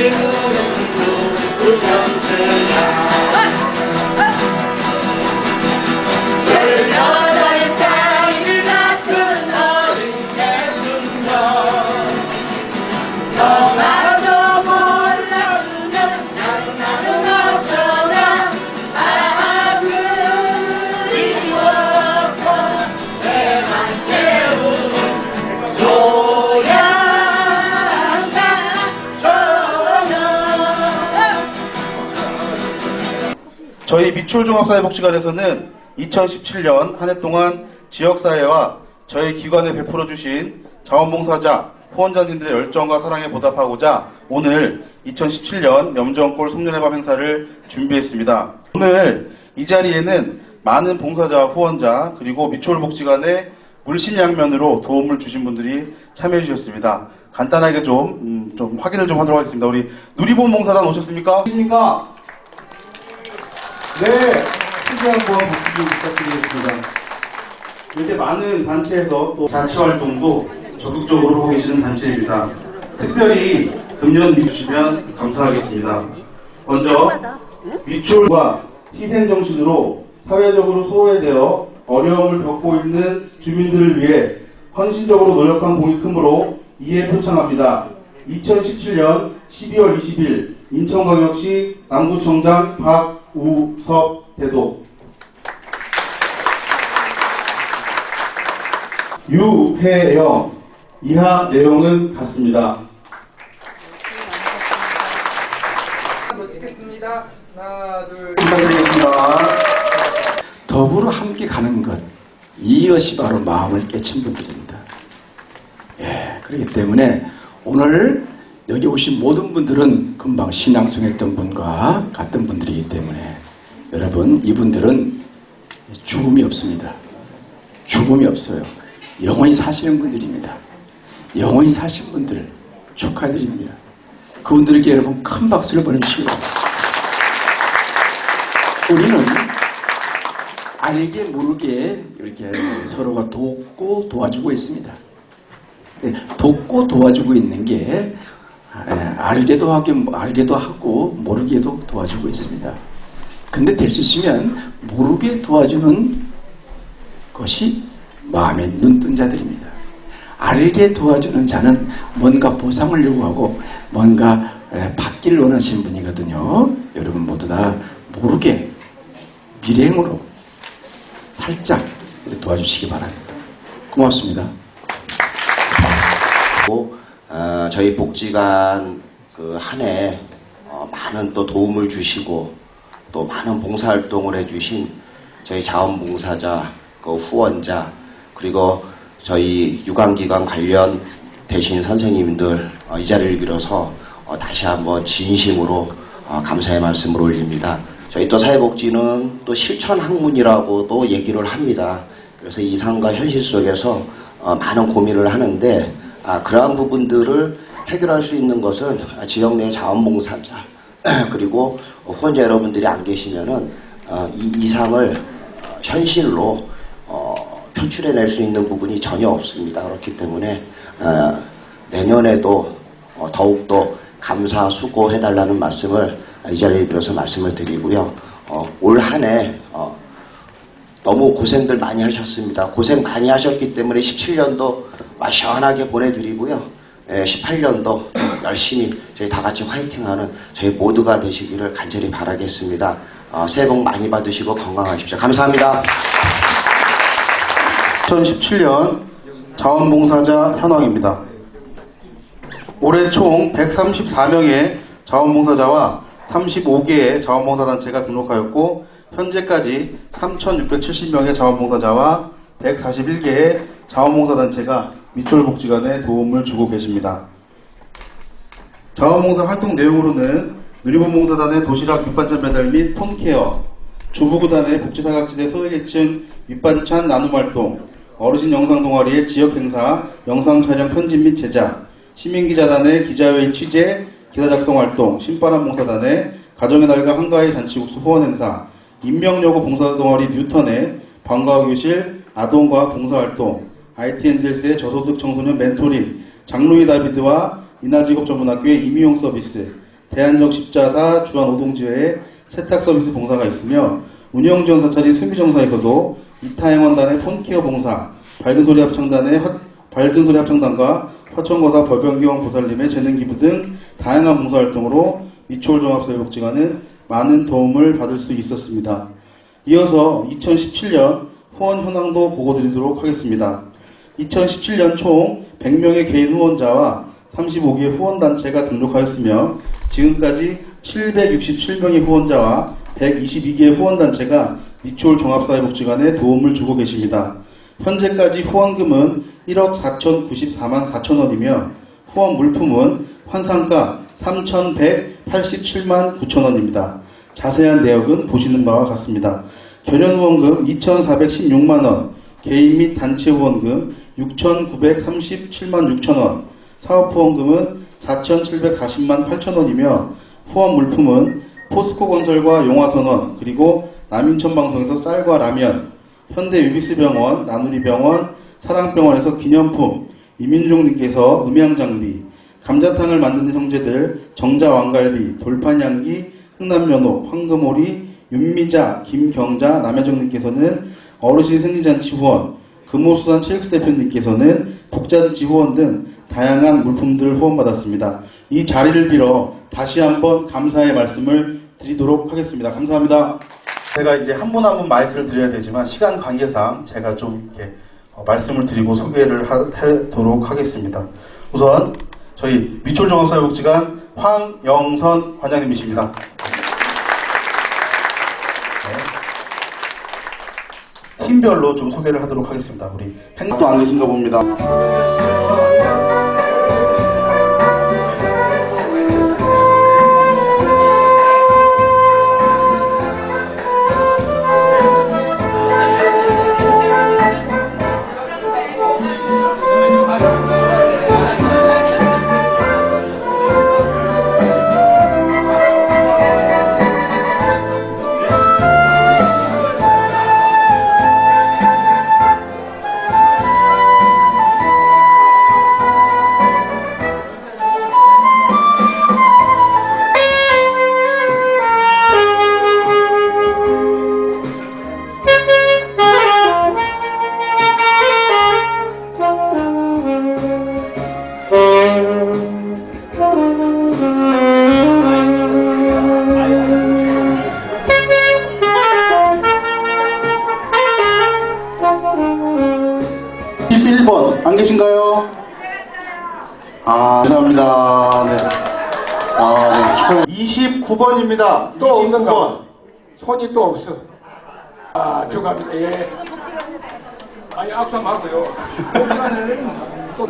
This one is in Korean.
Hallelujah. 저희 미추홀종합사회복지관에서는 2017년 한 해 동안 지역사회와 저희 기관에 베풀어 주신 자원봉사자, 후원자님들의 열정과 사랑에 보답하고자 오늘 2017년 염정골 송년회 밤 행사를 준비했습니다. 오늘 이 자리에는 많은 봉사자, 후원자, 그리고 미추홀복지관의 물심양면으로 도움을 주신 분들이 참여해 주셨습니다. 간단하게 좀, 음, 좀 확인을 좀 하도록 하겠습니다. 우리 누리본 봉사단 오셨습니까? 오십니까? 네, 크게 한번 박수 좀 부탁드리겠습니다. 이렇게 많은 단체에서 또 자치 활동도 적극적으로 하고 계시는 단체입니다. 특별히 금년 주시면 감사하겠습니다. 먼저 위출과 희생 정신으로 사회적으로 소외되어 어려움을 겪고 있는 주민들을 위해 헌신적으로 노력한 공이 크므로 이에 표창합니다. 2017년 12월 20일 인천광역시 남구청장 박 우섭 대도 유혜영 이하 내용은 같습니다. 찍겠습니다. 하나, 둘. 부탁드리겠습니다. 더불어 함께 가는 것 이것이 바로 마음을 깨친 분들입니다. 예, 그렇기 때문에 오늘 여기 오신 모든 분들은 금방 신앙송했던 분과 같은 분들이기 때문에 여러분 이분들은 죽음이 없습니다. 죽음이 없어요. 영원히 사시는 분들입니다. 영원히 사신 분들 축하드립니다. 그분들에게 여러분 큰 박수를 보내주시기 바랍니다. 우리는 알게 모르게 이렇게 서로가 돕고 도와주고 있습니다. 네, 돕고 도와주고 있는 게 에, 알게도 하게 알게도 하고 모르게도 도와주고 있습니다. 근데 될 수 있으면 모르게 도와주는 것이 마음에 눈뜬 자들입니다. 알게 도와주는 자는 뭔가 보상을 요구하고 뭔가 에, 받기를 원하시는 분이거든요. 여러분 모두 다 모르게 미행으로 살짝 도와주시기 바랍니다. 고맙습니다. 또, 어, 저희 복지관 그 한해 어, 많은 또 도움을 주시고 또 많은 봉사활동을 해주신 저희 자원봉사자, 그 후원자 그리고 저희 유관기관 관련 되신 선생님들 어, 이 자리를 빌어서 어, 다시 한번 진심으로 어, 감사의 말씀을 올립니다. 저희 또 사회복지는 또 실천 학문이라고 또 얘기를 합니다. 그래서 이상과 현실 속에서 어, 많은 고민을 하는데 아, 그러한 부분들을 해결할 수 있는 것은 지역 내 자원봉사자 그리고 후원자 여러분들이 안 계시면은 어, 이 이상을 어, 현실로 어, 표출해낼 수 있는 부분이 전혀 없습니다. 그렇기 때문에 어, 내년에도 어, 더욱더 감사 수고해달라는 말씀을 이 자리를 빌어서 말씀을 드리고요. 어, 올 한해 어, 너무 고생들 많이 하셨습니다. 고생 많이 하셨기 때문에 17년도 시원하게 보내드리고요. 예, 18년도 열심히 저희 다 같이 화이팅하는 저희 모두가 되시기를 간절히 바라겠습니다. 어, 새해 복 많이 받으시고 건강하십시오. 감사합니다. 2017년 자원봉사자 현황입니다. 올해 총 134명의 자원봉사자와 35개의 자원봉사단체가 등록하였고 현재까지 3,670명의 자원봉사자와 141개의 자원봉사단체가 미추홀복지관에 도움을 주고 계십니다. 자원봉사 활동 내용으로는 누리본봉사단의 도시락 밑반찬 배달 및 폰케어, 주부구단의 복지사각지대 소외계층 밑반찬 나눔 활동, 어르신 영상 동아리의 지역 행사, 영상 촬영 편집 및 제작, 시민기자단의 기자회의 취재, 기사 작성 활동, 신바람 봉사단의 가정의 날과 한가위 잔치국수 후원 행사, 인명여고 봉사 동아리 뉴턴의 방과후 교실, 아동과 봉사활동, IT 엔젤스의 저소득 청소년 멘토링, 장로이 다비드와 인하직업전문학교의 임의용 서비스, 대한적 십자사 주한노동지회의 세탁 서비스 봉사가 있으며 운영지원 사찰인 수미정사에서도 이타행원단의 폰케어 봉사, 밝은소리 합창단의 화- 밝은소리 합창단과 화천거사 벌병기원 보살님의 재능기부 등 다양한 봉사활동으로 미추홀종합사회복지관은 많은 도움을 받을 수 있었습니다. 이어서 2017년 후원 현황도 보고 드리도록 하겠습니다. 2017년 총 100명의 개인 후원자와 35개 후원단체가 등록하였으며 지금까지 767명의 후원자와 122개 후원단체가 미추홀 종합사회복지관에 도움을 주고 계십니다. 현재까지 후원금은 1억 4,094만 4천 원이며 후원 물품은 환상가 3,187만 9천 원입니다. 자세한 내역은 보시는 바와 같습니다. 결연 후원금 2,416만 원, 개인 및 단체 후원금 6,937만 6천 원, 사업 후원금은 4,740만 8천 원이며 후원 물품은 포스코 건설과 용화선원 그리고 남인천 방송에서 쌀과 라면, 현대 유비스병원, 나누리병원, 사랑병원에서 기념품, 이민종님께서 음향장비, 감자탕을 만드는 형제들 정자왕갈비, 돌판향기, 흥남면옥, 황금오리, 윤미자, 김경자, 남혜정님께서는 어르신 생리잔치 후원, 금호수산 체육스 대표님께서는 복잔치 후원 등 다양한 물품들을 후원받았습니다. 이 자리를 빌어 다시 한번 감사의 말씀을 드리도록 하겠습니다. 감사합니다. 제가 이제 한 분 한 분 마이크를 드려야 되지만 시간 관계상 제가 좀 이렇게 어, 말씀을 드리고 소개를 하, 하도록 하겠습니다. 우선 저희 미추홀종합사회복지관 황영선 관장님이십니다. 팀별로 좀 소개를 하도록 하겠습니다. 우리 행도 안 계신가 봅니다. 아, 네. 축하합니다. 29번입니다. 또 없는가? 29번. 손이 또 없어. 아, 저갑니다. 예. 아니, 악수 한번 하고요. 복지관에는 또